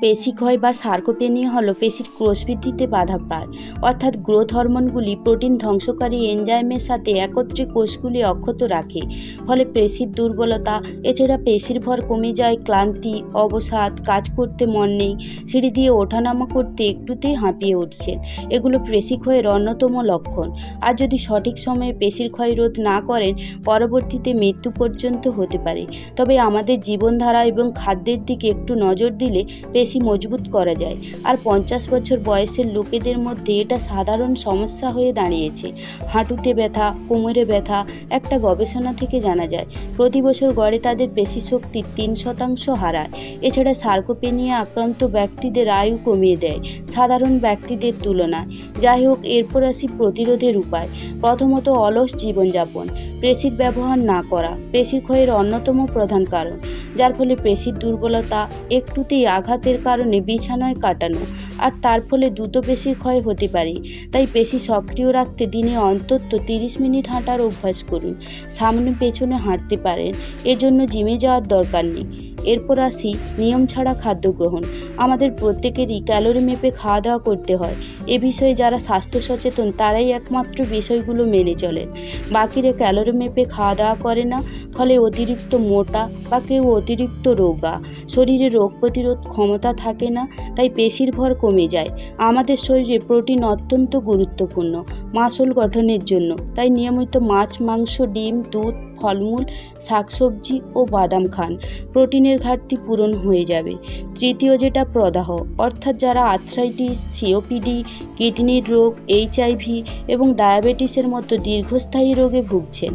পেশিক্ষয় বা সার্কোপেনিয়া হলো পেশির কোষবৃদ্ধিতে বাধা পায়। অর্থাৎ গ্রোথ হরমোনগুলি প্রোটিন ধ্বংসকারী এনজাইমের সাথে একত্রে কোষগুলি অক্ষত রাখে। ফলে পেশির দুর্বলতা, এছাড়া পেশির ভর কমে যায়, ক্লান্তি, অবসাদ, কাজ করতে মন নেই, সিঁড়ি দিয়ে ওঠানামা করতে একটুতেই হাঁপিয়ে উঠছেন এগুলো পেশিক্ষয়ের অন্যতম লক্ষণ। আর যদি সঠিক সময়ে পেশির ক্ষয় রোধ না করেন, পরবর্তীতে মৃত্যু পর্যন্ত হতে পারে। তবে আমাদের জীবনধারা এবং খাদ্যের দিকে একটু নজর দিলে পেশি মজবুত করা যায়। আর পঞ্চাশ বছর বয়সের লোকেদের মধ্যে এটা সাধারণ সমস্যা হয়ে দাঁড়িয়েছে। হাঁটুতে ব্যথা, কোমরে ব্যথা একটা গবেষণা থেকে জানা যায় প্রতি বছর গড়ে তাদের পেশি শক্তির তিন শতাংশ হারায়। এছাড়া সার্কোপেনিয়া আক্রান্ত ব্যক্তিদের আয়ু কমিয়ে দেয় সাধারণ ব্যক্তিদের তুলনায়। যাই হোক, এরপর আসি প্রতিরোধের উপায়। প্রথমত অলস জীবনযাপন। পেশির ব্যবহার না করা, পেশির ক্ষয়ের অন্যতম প্রধান কারণ। যার ফলে পেশির দুর্বলতা একটুতেই আঘাতের কারণে বিছানায় কাটানো, আর তার ফলে দ্রুত পেশির ক্ষয় হতে পারে। তাই পেশি সক্রিয় রাখতে দিনে অন্তত তিরিশ মিনিট হাঁটার অভ্যাস করুন। সামনে পেছনে হাঁটতে পারেন, এজন্য জিমে যাওয়ার দরকার নেই। এরপর আসি নিয়ম ছাড়া খাদ্য গ্রহণ। আমাদের প্রত্যেকেরই ক্যালোরি মেপে খাওয়া দাওয়া করতে হয়। এ বিষয়ে যারা স্বাস্থ্য সচেতন, তারাই একমাত্র বিষয়গুলো মেনে চলেন বাকিরা ক্যালোরি মেপে খাওয়া দাওয়া করে না ফলে অতিরিক্ত মোটা বা কেউ অতিরিক্ত রোগা। শরীরে রোগ প্রতিরোধ ক্ষমতা থাকে না, তাই পেশির ভর কমে যায়। আমাদের শরীরে প্রোটিন অত্যন্ত গুরুত্বপূর্ণ, মাসল গঠনের জন্য। তাই নিয়মিত মাছ, মাংস, ডিম, দুধ, ফলমূল, শাকসবজি ও বাদাম খান। প্রোটিনের ঘাটতি পূরণ হয়ে যাবে। তৃতীয় যেটা প্রদাহ, অর্থাৎ যারা আর্থ্রাইটিস সিওপিডি কিডনির রোগ এইচআইভি এবং ডায়াবেটিসের মতো দীর্ঘস্থায়ী রোগে ভুগছেন,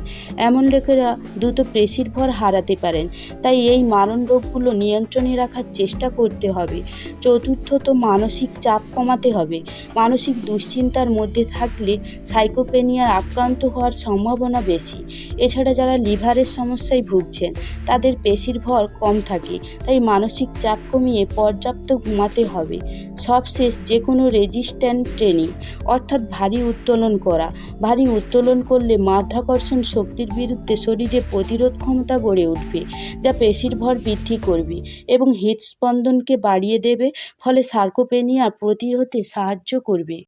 এমন লোকেরা দ্রুত পেশির ভর হারাতে পারেন। তাই এই মারণ রোগগুলো নিয়ন্ত্রণে রাখার চেষ্টা করতে হবে। চতুর্থত মানসিক চাপ কমাতে হবে। মানসিক দুশ্চিন্তার মধ্যে থাকলে সাইকোপেনিয়ার আক্রান্ত হওয়ার সম্ভাবনা বেশি। এছাড়া যারা লিভারের সমস্যায় ভুগছেন, তাদের পেশির ভর কম থাকে। তাই মানসিক চাপ কমিয়ে পর্যাপ্ত ঘুমাতে হবে। সবশেষ যে কোনো রেজিস্ট্যান্ট ট্রেনিং, অর্থাৎ ভারী উত্তোলন করা। ভারী উত্তোলন করলে মাধ্যাকর্ষণ শক্তির বিরুদ্ধে শরীরে প্রতিরোধ ক্ষমতা গড়ে উঠবে, যা পেশির ভর বৃদ্ধি করবে এবং হৃদস্পন্দনকে বাড়িয়ে দেবে, ফলে সার্কোপেনিয়া প্রতিরোধে সাহায্য করবে।